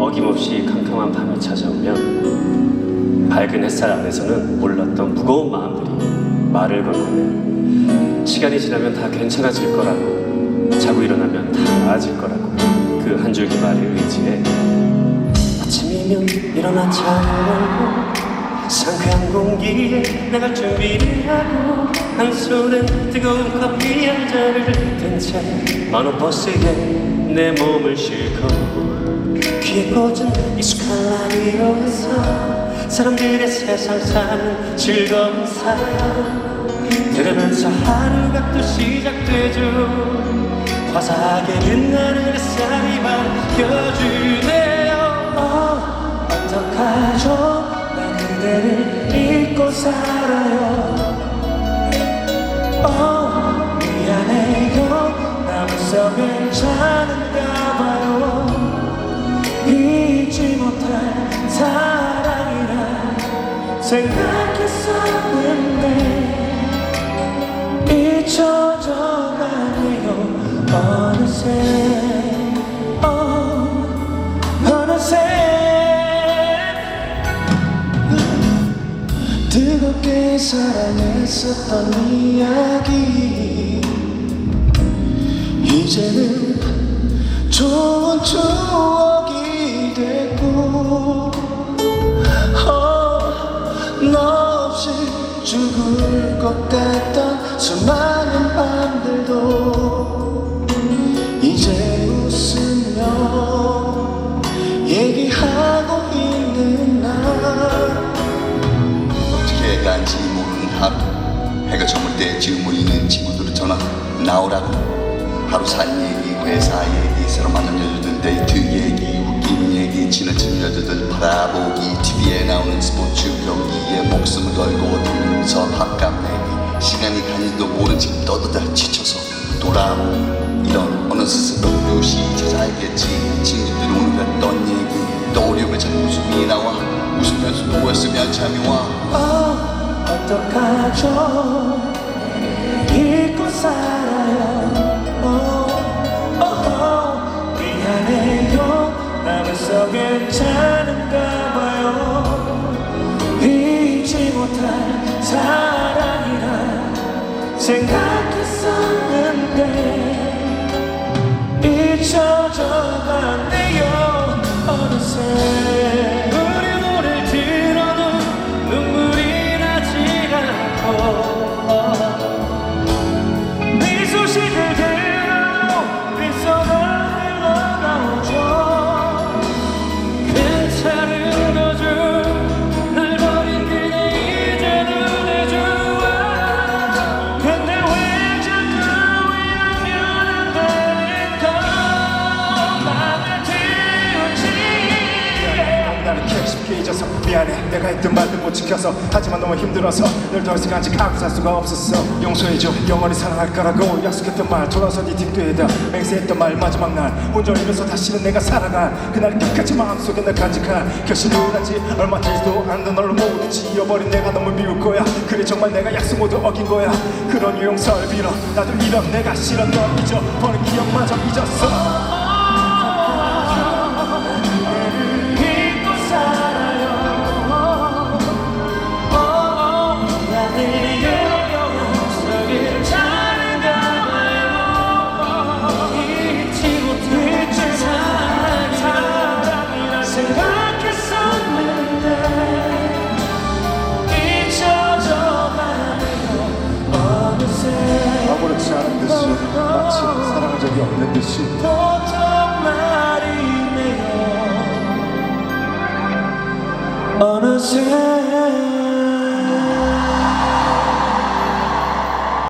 어김없이 캄캄한 밤이 찾아오면 밝은 햇살 안에서는 몰랐던 무거운 마음들이 말을 걸고 시간이 지나면 다 괜찮아질 거라고 자고 일어나면 다 나아질 거라고 그 한 줄기 말에 의지해 아침이면 일어나 잠을 상쾌한 공기에 나갈 준비를 하고 한 손엔 뜨거운 커피 한 잔을 든채 만원 버스에 내 몸을 싣고 귀에 꽂은 익숙한 라디오에서 사람들의 세상 사는 즐거운 사연 들으면서 하루가 또 시작되죠. 화사하게 빛나는 햇살이 밝혀주네요. 어, 어떡하죠. 난 그대를 잊고 살아요. 어, 미안해요. 남은 괜찮은 생각했었는데 잊혀져 가네요. 어느새 어, 어느새. 뜨겁게 사랑했었던 이야기. 이제는 좋은 추억 죽을 것 같던 수많은 밤들도 이제 웃으며 얘기하고 있는 날. 어떻게 간지 모르는 하루 해가 저물 때 지금 모이는 친구들은 전화 나오라고. 하루 살 얘기 회사 얘기 새로 만난 여자들 데이트 얘기 웃긴 얘기 지나친 여자들 바라보기 TV에 나오는 스포츠 경기에 목숨을 걸고 채 떠들다 지쳐서 돌아오고 이런 어느 스스로 요시 찾아야겠지? 친구들이 오늘 했던 얘기 떠오르면 참 웃음이 나와? 웃으면서 누웠으면 잠이 와? 어, 어떡하죠? 잊고 살아요. 어, 어, 어, 괜찮은가 봐요. 잊지 못할 사랑이라 생각했었는데 잊혀져 가네 미안해. 내가 했던 말도 못 지켜서. 하지만 너무 힘들어서 널 더 이상 간직하고 살 수가 없었어. 용서해줘. 영원히 사랑할 거라고 약속했던 말. 돌아서 네 뒷뒤에다 맹세했던 말. 마지막 날. 혼자 울면서 다시는 내가 살아갈 그날 끝까지 마음속에 널 간직한 결심을 하지. 얼마 되지도 않는 널 모두 지워버린 내가 너무 미울 거야. 그래 정말 내가 약속 모두 어긴 거야. 그런 용서를 빌어. 나도 이런 내가 널 잊어버린 기억마저 잊었어 적이 없는 듯이. 보통 말이네요. 어느새